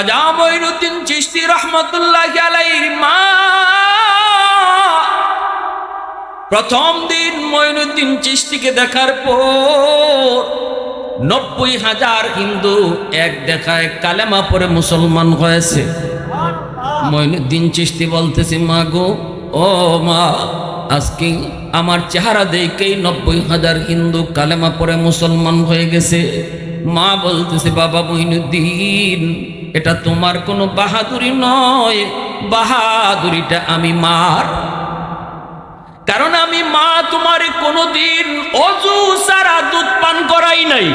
রাজা মঈনুদ্দিন চিশতি রহমতুল্লাহ মা। প্রথম দিন মঈনুদ্দিন চিশতিকে দেখার পর নব্বই হাজার হিন্দু এক দেখায় কালেমা পরে মুসলমান হয়েছে। মঈনুদ্দিন চিশতি বলতেছে, মা গো, ও মা, আজকে আমার চেহারা দেখেই নব্বই হাজার হিন্দু কালেমা পরে মুসলমান হয়ে গেছে। মা বলতেছে, বাবা মঈনুদ্দিন এটা তোমার কোনো বাহাদুরি নয়। বাহাদুরিটা আমি মার। কারণ আমি মা তোমার কোনোদিন অজু সারা দুধ পান করাই নাই।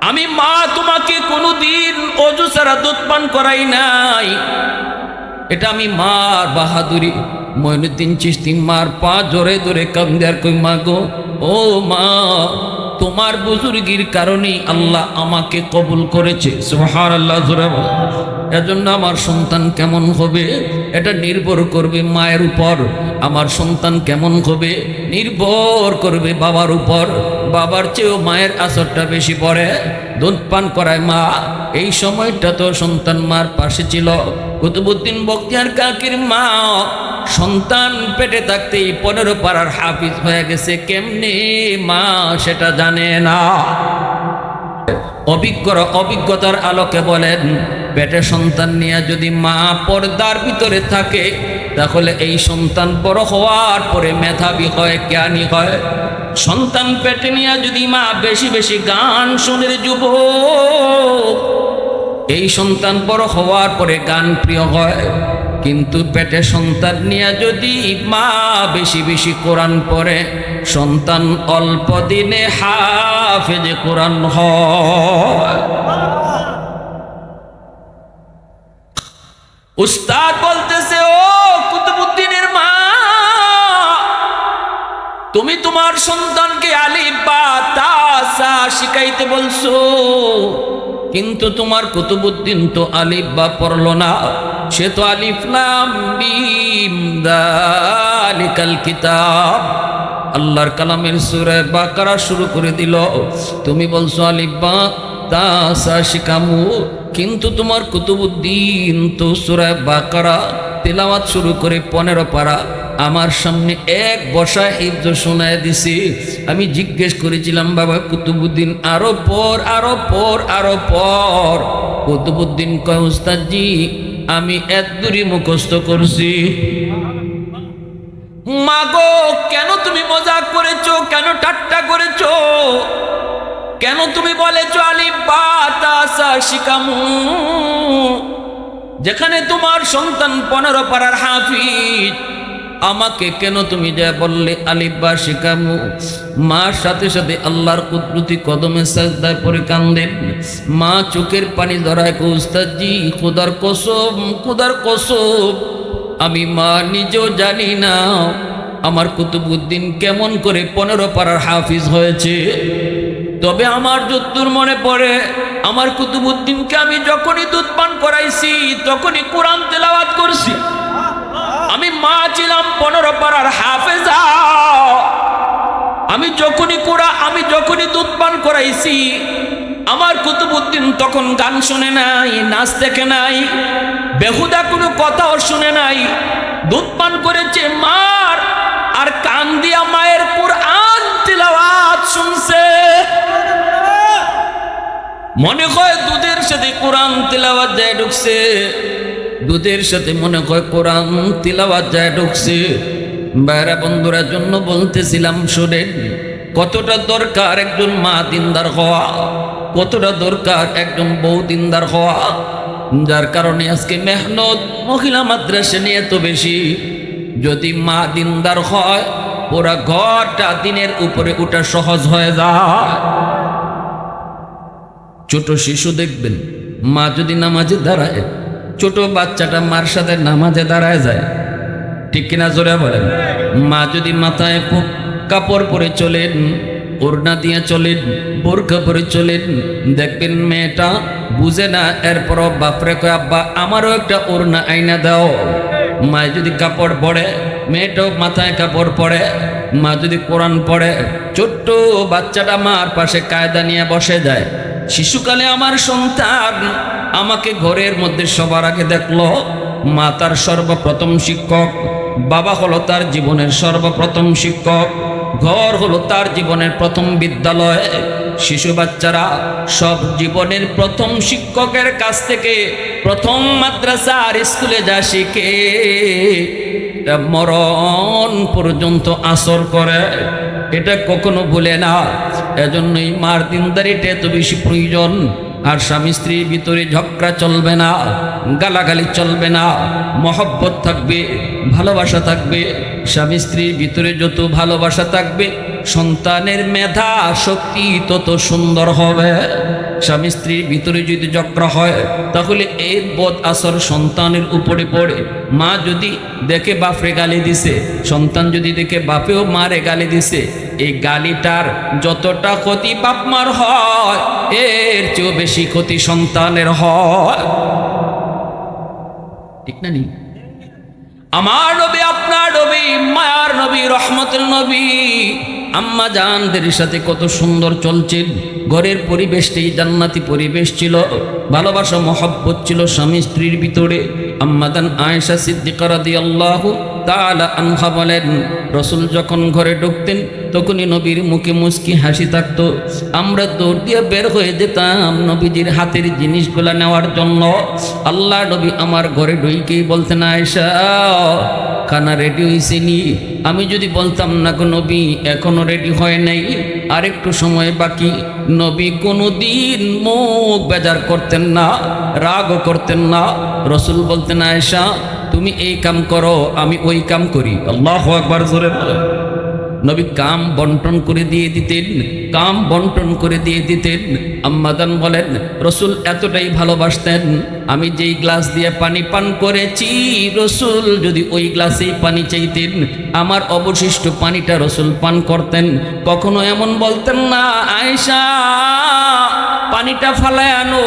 আমি মা তোমাকে কোনোদিন অজু সারা দুধ পান করাই নাই। এটা আমি মার বাহাদুরি। মইনুদ্দিন চিস্তি মার পা জোরে জোরে কান্দার কই, মা গো, ও মা তোমার বুজুর্গির কারণেই আল্লাহ আমাকে কবুল করেছে। আল্লাহ এজন্য আমার সন্তান কেমন হবে? এটা নির্ভর করবে মায়ের উপর। আমার সন্তান কেমন হবে? নির্ভর করবে বাবার উপর। বাবার চেয়েও মায়ের আসরটা বেশি পড়ে। দুধ পান করায় মা। এই সময়টা তো সন্তান মার পাশে ছিল। কুতুবুদ্দিন বক্তিয়ার কাকির মা সন্তান পেটে থাকতেই পনেরো পাড়ার হাফিজ হয়ে গেছে, কেমনে মা সেটা জানে না। অভিজ্ঞরা অভিজ্ঞতার আলোকে বলেন, পেটে সন্তান নিয়ে যদি মা পর্দার ভিতরে থাকে, তাহলে এই সন্তান বড় হওয়ার পরে মেধাবী হয়, জ্ঞানী হয়। সন্তান পেটে নিয়ে যদি মা বেশি বেশি গান শুনে যুব এই সন্তান বড় হওয়ার পরে গান প্রিয় হয়। কিন্তু পেটে সন্তান নিয়ে যদি মা বেশি বেশি কোরআন পড়ে, সন্তান অল্প দিনে হাফেজে কোরআন হয়। উস্তাদ বলতেছে, ও কুতুবুদ্দিনের মা, তুমি তোমার সন্তানকে আলিফ বা তাসা শিখাইতে বলছো। কিন্তু তোমার কুতুবুদ্দিন তো আলিফ বা পড়ল না। সে তো আলিফ লাম কিতাব। আল্লাহর কালামের সুরে বাকারা শুরু করে দিল, তুমি বলছো আলিফ বা শিখামু কিন্তু তোমার কুতুবুদ্দিন তো সুরায় বাকারা তেলাওয়াত শুরু করে পনেরো পারা। আমার সামনে এক বসা হিফজ শোনায় দিছি। আমি জিজ্ঞেস করেছিলাম, বাবা, কুতুবুদ্দিন, আরও পর আরও পর আরও পর। কুতুবুদ্দিন কয় উস্তাদজি আমি এত দূরই মুখস্থ করছি। মাগো, কেন তুমি মজাক করেছ? কেন ঠাট্টা করেছ? কেন তুমি বলেছ, আলি বাতাসা শিকামু যেখানে তোমার সন্তান পনেরো পাড়ার হাফিজ আমাকে কেন তুমি যা বললে আলিব্বা শিকামু? মার সাথে সাথে আল্লাহর কুদরতি কদমে সাজদায় পরে কান্দেন মা চোখের পানি ধরায় কৌস্তাজি খুদার কসম খুদার কসম। আমি মা নিজেও জানি না আমার কুতুবুদ্দিন কেমন করে পনেরো পাড়ার হাফিজ হয়েছে। তবে আমার যদ্দুর মনে পড়ে, আমার কুতুবুদ্দিনকে আমি যখনই দুধ পান করাইছি, তখনই কোরআন তেলাওয়াত করছি। আমি মা ছিলাম পনেরো পাড়ার হাফেজা। আমি যখনই কোরা আমি যখনই দুধ পান করাইছি, আমার কুতুবুদ্দিন তখন গান শুনে নাই, নাচ দেখে নাই, বেহুদা কোনো কথাও শুনে নাই। দুধ পান করেছে মার, আর কান দিয়া মায়ের কোরআন তিলাওয়াত শুনছে। মনে হয় দুধের সাথে কোরআন তিলাওয়াত যায় ঢুকছে। দুধের সাথে মনে হয় কোরআন তিলাওয়াত যায় ঢুকছে। বাইরা বন্ধুরা, জন্য বলতেছিলাম, শোনেন, কতটা দরকার একজন মা দিনদার হওয়া? কতটা দরকার একজন বউ দিনদার হওয়া? যার কারণে আজকে মেহনত মহিলা মাদ্রাসা নিয়ে তো বেশি। যদি মা দিনদার হয় ওরা ঘরটা দিনের উপরে ওটা সহজ হয়ে যায়। ছোট শিশু দেখবেন, মা যদি নামাজে দাঁড়ায় ছোট বাচ্চাটা মার সাথে নামাজে দাঁড়ায় যায়। ঠিক কিনা জোরে বলেন? মা যদি মাথায় কাপড় পরে চলেন, ওড়না দিয়ে চলেন, বোরখা পরে চলেন, দেখবেন মেয়েটা বুঝে না, এরপর বাপরে কয়, আব্বা, আমারও একটা ওড়না আইনা দাও। মা যদি কাপড় পরে, মেয়েটাও মাথায় কাপড় পরে, মা যদি কোরআন পড়ে, ছোট্ট বাচ্চাটা মার পাশে কায়দা নিয়ে বসে যায়। শিশুকালে আমার সন্তান আমাকে ঘরের মধ্যে সবার আগে দেখল মা তার সর্বপ্রথম শিক্ষক, বাবা হলো তার জীবনের সর্বপ্রথম শিক্ষক, ঘর হলো তার জীবনের প্রথম বিদ্যালয়। শিশু বাচ্চারা সব জীবনের প্রথম শিক্ষকের কাছ থেকে প্রথম মাদ্রাসা আর স্কুলে যা শিখে মরণ পর্যন্ত আসর করে। এটা কখনো ভুলে না। এজন্যই মার দিনদারিটা এত বেশি প্রয়োজন। আর স্বামী স্ত্রীর ভিতরে ঝগড়া চলবে না, গালাগালি চলবে না, মহব্বত থাকবে, ভালোবাসা থাকবে। স্বামী স্ত্রীর ভিতরে যত ভালোবাসা থাকবে, সন্তানের মেধা, শক্তি তত সুন্দর হবে। স্বামী স্ত্রীর ভিতরে যদি ঝগড়া হয়, তাহলে এর বোধ আসর সন্তানের উপরে পড়ে। মা যদি দেখে বাপরে গালি দিছে, সন্তান যদি দেখে বাপেও মারে গালি দিছে এই গালিটার যতটা ক্ষতি বাপ মার হয়, এর চেয়েও বেশি ক্ষতি সন্তানের হয়। ঠিক না নি? আমার নবী, আপনার নবী, মায়ার নবী, রহমতের নবী, আম্মা জানদের সাথে কত সুন্দর চলছেন ঘরের পরিবেশটাই জান্নাতি পরিবেশ ছিল, ভালোবাসা, মহব্বত ছিল স্বামী স্ত্রীর ভিতরে। আম্মাদান আয়েশা সিদ্দিকা রাদিয়াল্লাহু আনহা বলেন, রসুল যখন ঘরে ঢুকতেন, তখনই নবীর মুখে মুস্কি হাসি থাকতো। আমরা দৌড় দিয়ে বের হয়ে যেতাম নবীজির হাতের জিনিসগুলা নেওয়ার জন্য। আল্লাহ নবী আমার ঘরে ঢুইকেই বলতেন, আয়েশা, খানা রেডি হয়েছে নি? আমি যদি বলতাম, না গো নবী, এখনও রেডি হয় নাই। আর একটু সময় বাকি। নবী কোনো দিন মুখ বেজার করতেন না, রাগও করতেন না। রসুল বলতেন, আয়েশা তুমি এই কাম করো আমি ওই কাম করি। আল্লাহ একবার জোরে নবী কাম বন্টন করে দিয়ে দিতেন কাম বন্টন করে দিয়ে দিতেন। আম্মাদান বলেন রসুল এতটাই ভালোবাসতেন আমি যেই গ্লাস দিয়ে পানি পান করেছি রসুল যদি ওই গ্লাসেই পানি চাইতেন আমার অবশিষ্ট পানিটা রসুল পান করতেন। কখনো এমন বলতেন না আয়েশা পানিটা ফালায় আনো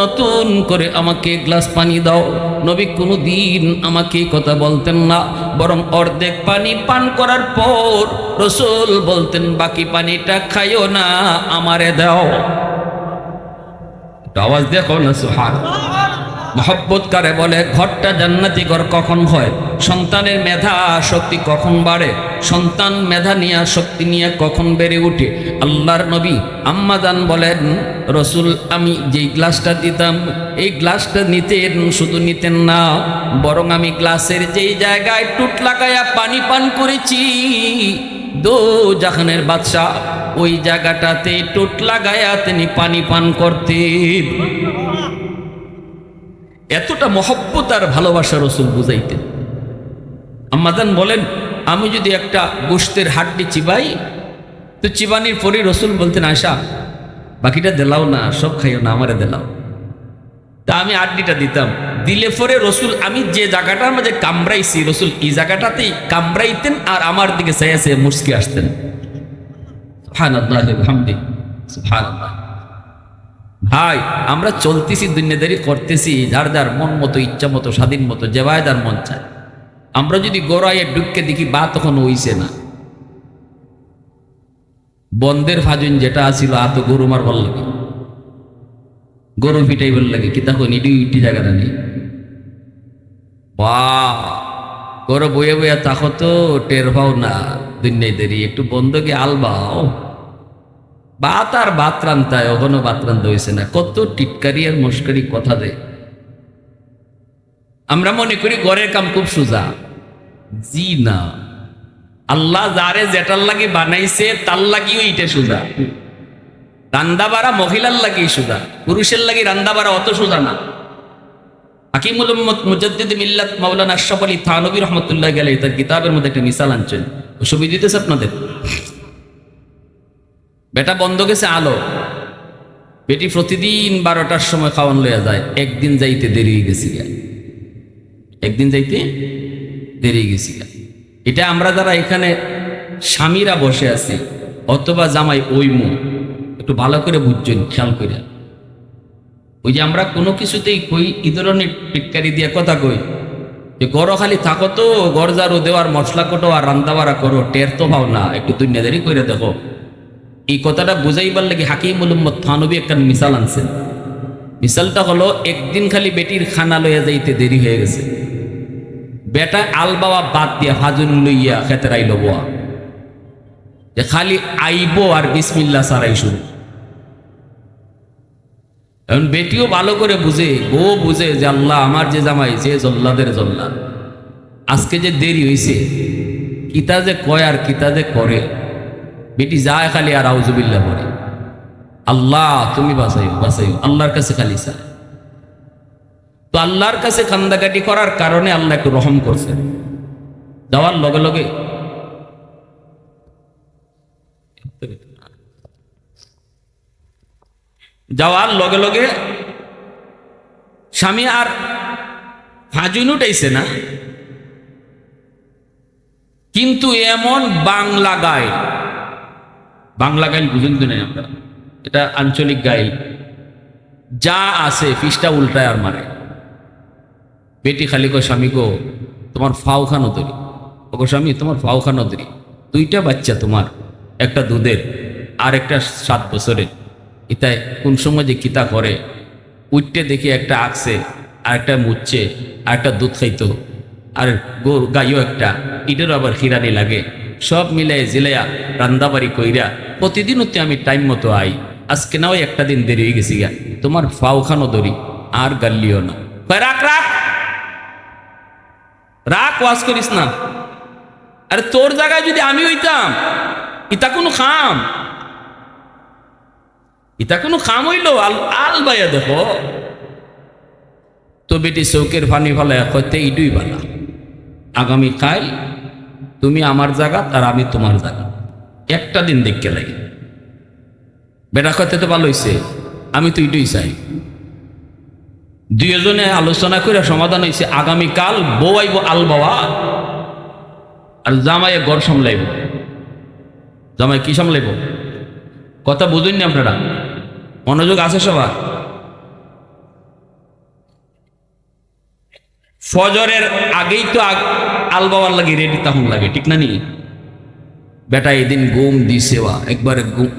নতুন করে আমাকে গ্লাস পানি দাও। নবী কোনো দিন আমাকে কথা বলতেন না, বরং অর্ধেক পানি পান করার পর রসুল বলতেন, বাকি পানিটা খাইও না, আমারে দাও। আওয়াজ দেখো না সুহান মহব্বত কারে বলে, ঘরটা জান্নাতি ঘর কখন হয়? সন্তানের মেধা শক্তি কখন বাড়ে? সন্তান মেধা নিয়ে, শক্তি নিয়ে কখন বেড়ে উঠে? আল্লাহর নবী আম্মাদান বলেন, রসুল, আমি যেই গ্লাসটা দিতাম, এই গ্লাসটা নিতেন, শুধু নিতেন না, বরং আমি গ্লাসের যেই জায়গায় টুট লাগাইয়া পানি পান করেছি, দো জাহানের বাদশাহ, ওই জায়গাটাতে টুট লাগাইয়া তিনি পানি পান করতেন। এতটা মহব্বত আর ভালোবাসা রসুল বুঝাইতেন। আম্মাদান বলেন, আমি যদি একটা গোষ্ঠের হাড্ডি চিবাই, তো চিবানির পরে রসুল বলতেন আশা বাকিটা দেলাও না, সব খাইও না, আমারে দেলাও। তা আমি আড্ডিটা দিতাম। দিলে পরে রসুল, আমি যে জায়গাটার মাঝে কামড়াইছি, রসুল এই জায়গাটাতেই কামড়াইতেন আর আমার দিকে চেয়ে মুসকে আসতেন। সুবহান আল্লাহ হামদি আল্লাহ ভাই, আমরা চলতেছি দুনিয়াদারি করতেছি, যার যার মন মতো, ইচ্ছা মতো, স্বাধীন মতো যেভাবে যার মন চায়। আমরা যদি গোড়াইয়ে ডুবকে দেখি, বা তখন হইছে না। বন্ধের ফাজুন যেটা আছিল আত গরু মার ভালো লাগে। গরু পিটাই ভালো লাগে, কি তখন ইডি ইটি জায়গাটা নেই বা, গরু বইয়া বইয়া তাকো তো টের পাও না দুনিয়াদারি একটু বন্ধকে আলবাও। বাত আর বাত রান্তায় ওখানো বাত রান্তা হয়েছে না। কত টিটকারি আর মস্কারি কথা দেয় আমরা মনে করি ঘরের কাম খুব সোজা। জি না। আল্লাহ যারে যেটার লাগি বানাইছে, তার লাগিও এটা সোজা। রান্দা বাড়া মহিলার লাগি সোজা। পুরুষের লাগি রান্দা বাড়া অত সোজা না। হাকিমুল মুজাদ্দিদ মিল্লাত মাওলানা আশরাফ আলী থানবী রহমতুল্লাহ গেলে তার কিতাবের মধ্যে একটা মিসাল আনছেন। সুবিধা দিতেছে আপনাদের? বেটা বন্ধ গেছে আলো। বেটি প্রতিদিন বারোটার সময় খাওয়ান লইয়া যায়। একদিন যাইতে দেরি গেছি গা। একদিন যাইতে দেরি গেছি গা। এটা আমরা যারা এখানে স্বামীরা বসে আছি, অথবা জামাই ওই মু একটু ভালো করে বুঝছেন, খেয়াল করে ওই যে আমরা কোনো কিছুতেই কই এই ধরনের টিটকারি দিয়ে কথা কই। যে গড় খালি থাকো তো গড় জারো দেওয়ার মশলা কোটো আর রান্না বাড়া করো, টের তো পাও না, একটু দুনিয়াদারি করে দেখো। এই কথাটা বুঝাইবার লাগে হাকিম উলম্মদ থানবী একটা মিসাল আনছেন। মিসালটা হলো, একদিন খালি বেটির খানা লইয়া যাইতে দেরি হয়ে গেছে। বেটা আল বাবা বাদ দিয়া হাজুন লইয়া খেতের আইল বোয়া যে খালি আইব আর বিসমিল্লা সারাই শুরু। এখন বেটিও ভালো করে বুঝে, বউ বুঝে যে আল্লাহ আমার যে জামাই, যে জল্লাদের জল্লাদ। আজকে যে দেরি হয়েছে কিতা যে কয় আর কিতা যে করে। বেটি যায় খালি আর আউজুবিল্লা পড়ে। আল্লাহ, তুমি বাঁচাইও বাঁচাইও। আল্লাহর কাছে খালি চায়। তো আল্লাহর কাছে কান্দাকাটি করার কারণে আল্লাহ একটু রহম করছেন। যাওয়ার লগে লগে যাওয়ার লগে লগে স্বামী আর হাজুন উঠাইছে না। কিন্তু এমন বাংলা গাইল বাংলা গাইল বুঝুন তো নাই আমরা এটা আঞ্চলিক গাইল। যা আছে ফিসটা উল্টায় আর মারে। বেটি খালি কো স্বামী গো, তোমার ফাও খানো তরি ওগো স্বামী, তোমার ফাও খানো তরি দুইটা বাচ্চা তোমার, একটা দুধের আর একটা সাত বছরের। ইতায় কোন সময় যে কিতা করে, উঠতে দেখি একটা আঁকছে, আর একটা মুচ্ছে আর একটা দুধ খাইতো। আর গো গাইও একটা। ইটেরও আবার খিরানি লাগে। সব মিলাই জিলাইয়া রান্দাবাড়ি কইরা প্রতিদিন হতে আমি টাইম মতো আই। আজকে নাও একটা দিন দেরি হয়ে গেছি গা। তোমার ফাও খানো দরি আর গাল্লিও না। রাখ রাখ। রাখ, ওয়াজ করিস না। আরে তোর জায়গায় যদি আমি হইতাম, ইতা কোনো খাম। ইতা কোনো খাম হইল? আল আল বাইয়া দেখো। তো বেটি চৌকের ফানি ফলে হইতে ইডুই বালা। আগামী কাল তুমি আমার জায়গা, আর আমি তোমার জায়গা। একটা দিন দেখতে লাগে। বেটা করতে তো ভালো হয়েছে আমি তো ইডুই চাই। দুইজনে আলোচনা করে সমাধান হয়েছে আগামীকাল বউ আইব আল বাবা, আর জামাইয়ে গড় সামলাইব। জামাই কি সামলাইব? কথা বুঝুননি আপনারা? মনোযোগ আছে সবার? ফজরের আগেই তো আল বাবার লাগে রেডি তখন লাগে, ঠিক না নি? বেটা, এদিন ঘুম দিছেওয়া একবারে ঘুম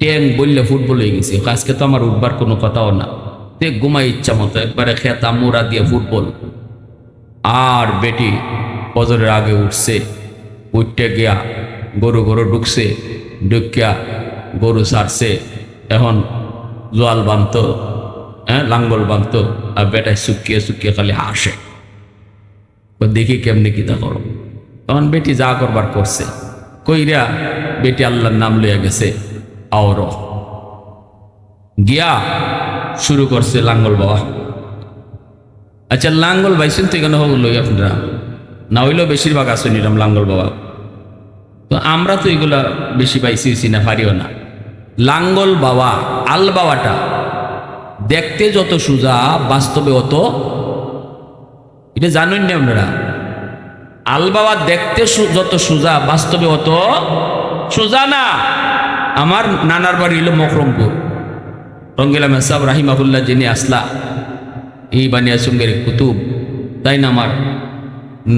ট্যাং বললে ফুটবল হয়ে গেছে। আজকে তো আমার উঠবার কোনো কথাও না। তে ঘুমাই ইচ্ছা মতো, একবারে খেতা মোড়া দিয়ে ফুটবল। আর বেটি, ফজরের আগে উঠছে, উঠতে গিয়া গরু গরু ঢুকছে, ঢুকিয়া গরু সারছে। এখন জোয়াল বানত। হ্যাঁ লাঙ্গল বানত আর বেটায় শুকিয়ে শুকিয়ে খালি হাসে। দেখি কেমনি কিতা করো। তখন বেটি যা করবার করছে। কইরা বেটি আল্লাহর নাম লইয়া গেছে, আওর। গিয়া শুরু করছে লাঙ্গল বাবা আচ্ছা লাঙ্গল বাইছেন তো এখানে হোক লই আপনারা? না হইলেও বেশিরভাগ আসেন এরম লাঙ্গল বাবা তো আমরা তো এগুলা বেশি পাইছি না পারিও না। লাঙ্গল বাবা আল বাবাটা দেখতে যত সোজা, বাস্তবে অত এটা জানেন না আপনারা? আল বাবা দেখতে যত সোজা, বাস্তবে অত সোজা না। আমার নানার বাড়ি হলো মকরমপুর। রঙ্গিলা মেসাব রাহিমাহুল্লাহ যিনি আসলা, এই বানিয়া সঙ্গের কুতুব, তাই না আমার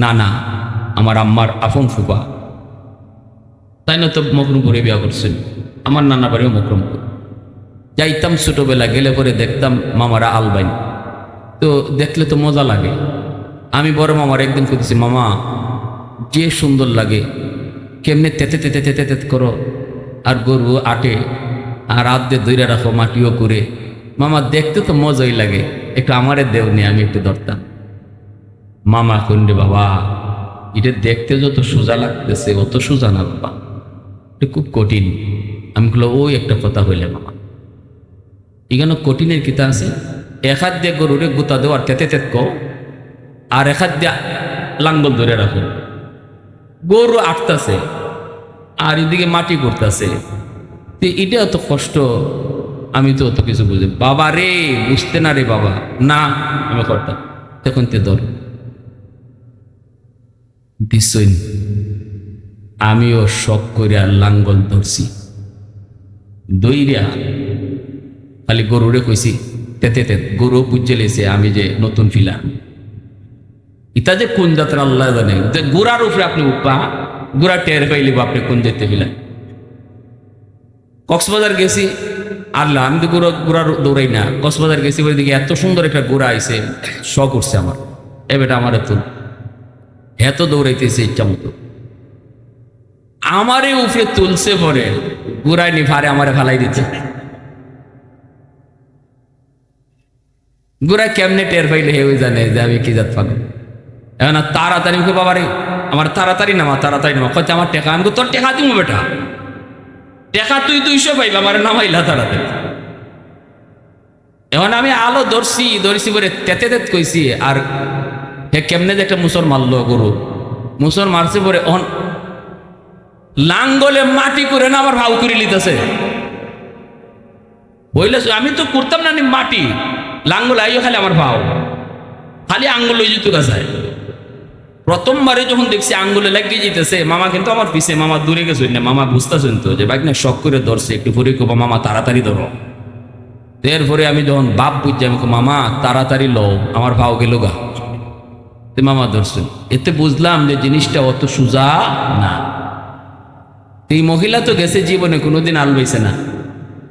নানা, আমার আম্মার আফম ফুপা তাই না তো মকরমপুরে বিয়া করছেন? আমার নানা বাড়িও মকরমপুর। যাইতাম ছোটোবেলা, গেলে পরে দেখতাম মামারা আলবাইন। তো দেখলে তো মজা লাগে। আমি বড় মামার একদিন করতেছি মামা, যে সুন্দর লাগে, কেমনে তেতে তেতে তেতে তেতে করো, আর গরু আটে, আর হাত দিয়ে দইরা রাখো, মাটিও করে। মামা, দেখতে তো মজাই লাগে। একটু আমারে দেও নি, আমি একটু ধরতাম। মামা কুন্ডে বাবা, এটা দেখতে যত সোজা লাগতেছে, অত সোজা না বাবা। এটা খুব কঠিন। আমি বলল ওই একটা কথা হইলে মামা এখানে কঠিনের কিতা আছে। এক হাত দিয়ে গরুরে গুতা দেওয়ার তেতে তেত কও। আর এক হাত দিয়ে লাঙ্গল ধরে রাখো। গরু আটতাছে, আর এদিকে মাটি করতেছে তো এটা অত কষ্ট, আমি তো অত কিছু বুঝি বাবা রে, বুঝতে না রে বাবা। না, আমি করতাম। তখন তে ধর। আমিও শখ করিয়া লাঙ্গল ধরছি। দইরা খালি গরুরে কইছি তেতে তে গরু পুজে লেছে আমি যে নতুন ফিলা। ইতা যে কোন যাত্রা আল্লাহ জানে? যে গোড়ার উপরে আপনি উপা গোড়া টের পাইলে আপনি কোন যেতে ফিলা? কক্সবাজার গেছি, আল্লাহ, আমি তো গুড়া গুড়া দৌড়াই না। কক্সবাজার গেছি বলে দিকে এত সুন্দর একটা গুড়া আইছে শ করছে আমার। এ বেটা আমার এত এত দৌড়াইতেছে ইচ্ছা মতো। আমারে উফে তুলছে পরে গুড়ায় নি ভারে আমারে ফালাই দিচ্ছে। গুড়ায় কেমনে টের পাইলে হেউ জানে যে আমি কি জাত পাবো এখন তাড়াতাড়ি মুখে বাবারে, আমার তাড়াতাড়ি নামা তাড়াতাড়ি নামা। কচ্ছে আমার টেকা, আমি তোর টেকা দিব বেটা। টেকা তুই দুইশো পাইবা, আমার নামাইলা তাড়াতাড়ি। এখন আমি আলো ধরছি ধরছি বলে তেতে তেত কইছি, আর হে কেমনে যে একটা মুসর মারলো গরু। মুসর মারছে পরে অন লাঙ্গলে মাটি করে না আমার ভাউ করে লিতেছে বইলে আমি তো করতাম নি মাটি। লাঙ্গল আইও খালি আমার ভাও খালি আঙ্গুল ওই যেত গাছায় প্রথমবারে যখন দেখছি আঙ্গুলে লাগিয়ে যেতেছে মামা কিন্তু আমার পিছে, মামা দূরে গেছে না মামা বুঝতেছেন তো যে বাইক না শখ করে ধরছে, একটু পরে কবা মামা তাড়াতাড়ি ধরো। এরপরে আমি যখন বাপ বুঝছি, আমি মামা তাড়াতাড়ি লও, আমার ভাও গেল গা। মামা ধরছেন। এতে বুঝলাম যে জিনিসটা অত সুজা না। এই মহিলা তো গেছে জীবনে, কোনোদিন আল না।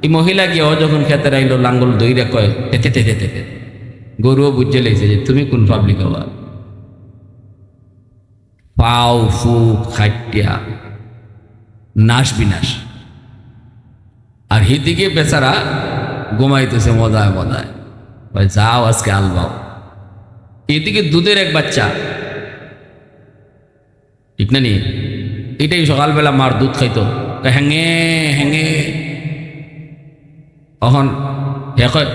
এই মহিলা গিয়ে ও যখন খেতে রাইলো, লাঙ্গল দইরা কয় তেতে তেতে তেতে গরুও বুঝে লেগেছে যে, তুমি কোন পাবলিক হবা? পাও ফু খাটিয়া নাশ বিনাশ। আর হিদিকে বেচারা ঘুমাইতেছে মজায় মজায়। যাও আজকে আলবাও এদিকে দুধের এক বাচ্চা, ঠিক না নি? এটাই সকালবেলা মার দুধ খাইতো। হ্যাঙে হ্যাঙে। তখন হে কয়।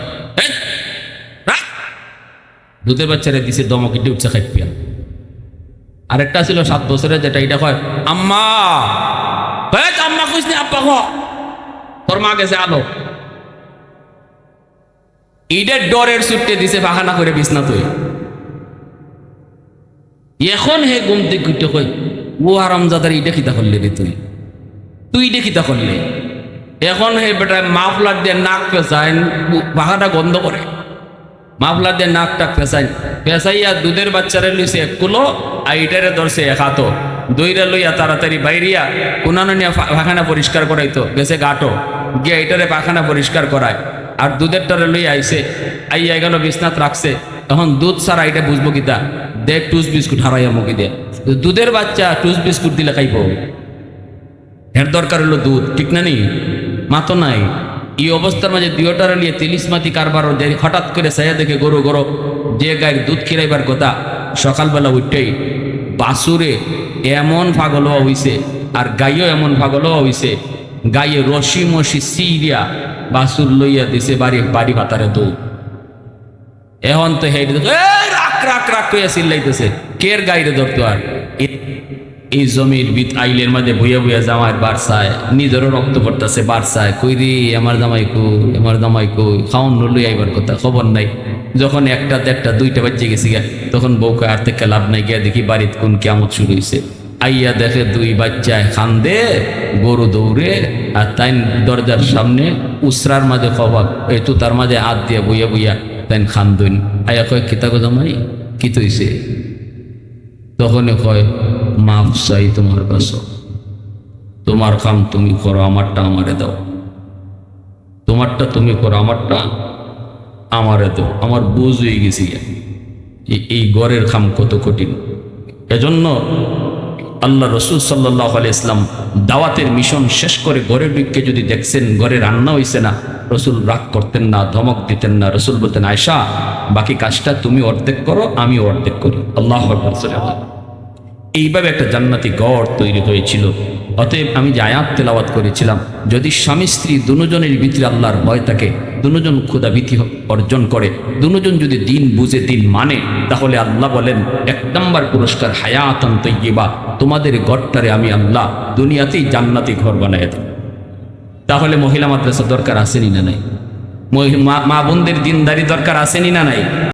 দুধের বাচ্চারা দিছে দমকিটে উঠছে খাইপিয়া আরেকটা ছিল সাত বছরের, যেটা এটা কয়, আম্মা! আম্মা কইস আব্বা খ তোর মা গেছে আলো। ইডের ডরের সুটে দিছে বাহানা করে বিছনা তুই। এখন হে গুমতে কুটে কই ও আরামজাদার ইটা কিতা করলে রে তুই। তুই ইটা কিতা করলে। এখন হে বেটা মাফলার দিয়ে নাক পেঁচায় বাহাটা গন্ধ করে। মাফলার দিয়ে নাকটা পেঁচাই পেঁচাইয়া দুধের বাচ্চারে লইছে এক কুলো, আর ইটারে ধরছে এক হাতো। দইরা লইয়া তাড়াতাড়ি বাইরিয়া কোনানো নিয়ে পাখানা পরিষ্কার করাইতো গেছে গাটো। গিয়া এটারে পাখানা পরিষ্কার করায়। আর দুধের টারে লইয়া আইছে, আইয়া গেল বিছনাথ রাখছে। তখন দুধ ছাড়া এটা বুঝব কিতা? দেখ টুস বিস্কুট হারাইয়া মুখে দিয়ে দুধের বাচ্চা টুস বিস্কুট দিলে খাইব। এর দরকার হলো দুধ, ঠিক না নি? মা তো নাই। এই অবস্থার মাঝে দুইটার নিয়ে তিলিশ মাতি কারবার যে হঠাৎ করে সায়া দেখে গরু গরু, যে গায়ের দুধ খিরাইবার কথা, সকালবেলা উঠেই বাসুরে এমন পাগল হওয়া হইছে, আর গাইও এমন পাগল হওয়া হইছে, গায়ে রশি মশি সিরিয়া বাসুর লইয়া দিছে বাড়ি বাড়ি ভাতারে দুধ। এখন তো হেঁটে রাখ রাখ রাখ কইয়া চিল্লাইতেছে, কের গাইরে ধরতো আর? এই জমির বিত আইলের মাঝে ভুইয়া ভুইয়া জামাইয়ের বারসায়, নিজেরও রক্ত পড়তেছে বারসায়। কই রে, আমার জামাই কই, আমার জামাই কই? খাওন লই আইবার কথা, খবর নাই। যখন একটা দেড়টা দুইটা বাজে গেছি গা, তখন বউকে আর থেকে লাভ নাই গিয়া দেখি বাড়িত কোন কেমন শুরু হয়েছে আইয়া দেখে দুই বাচ্চায় খান্দে, গরু দৌড়ে, আর তাই দরজার সামনে উসরার মাঝে খবর এই তো তার মাঝে হাত দিয়ে বইয়া বইয়া তাই খান্দুন আইয়া কয়, কিতা গো জামাই? কি তৈছে তখনই কয়, মাফ চাই তোমার কাছে। তোমার কাম তুমি করো, আমারটা আমারে দাও। তোমারটা তুমি করো, আমারটা আমারে দাও। আমার বুঝ হয়ে গেছি এই- গড়ের খাম কত কঠিন। এজন্য আল্লাহ রসুল সাল্লাহ ইসলাম দাওয়াতের মিশন শেষ করে ঘরে ঢুকে যদি দেখছেন ঘরে রান্না হইছে না, রসুল রাগ করতেন না, ধমক দিতেন না, রসুল বলতেন আয়সা বাকি কাজটা তুমি অর্ধেক করো আমি অর্ধেক করি। আল্লাহ এইভাবে একটা জান্নাতি গড় তৈরি হয়েছিল। অতএব আমি যে আয়াত তেলাওয়াত করেছিলাম, যদি স্বামী স্ত্রী দুজনের ভিতরে আল্লাহর ভয় থাকে দুজন ক্ষুদাভীতি অর্জন করে, দুজন যদি দিন বুঝে দিন মানে তাহলে আল্লাহ বলেন, এক নম্বর পুরস্কার হায়াতন তৈবা তোমাদের গড়টারে আমি আল্লাহ দুনিয়াতেই জান্নাতি ঘর বানাই দেব। তাহলে মহিলা মাদ্রাসা দরকার আসেনি না নাই? মা বোনদের দিনদারি দরকার আসেনি না নাই?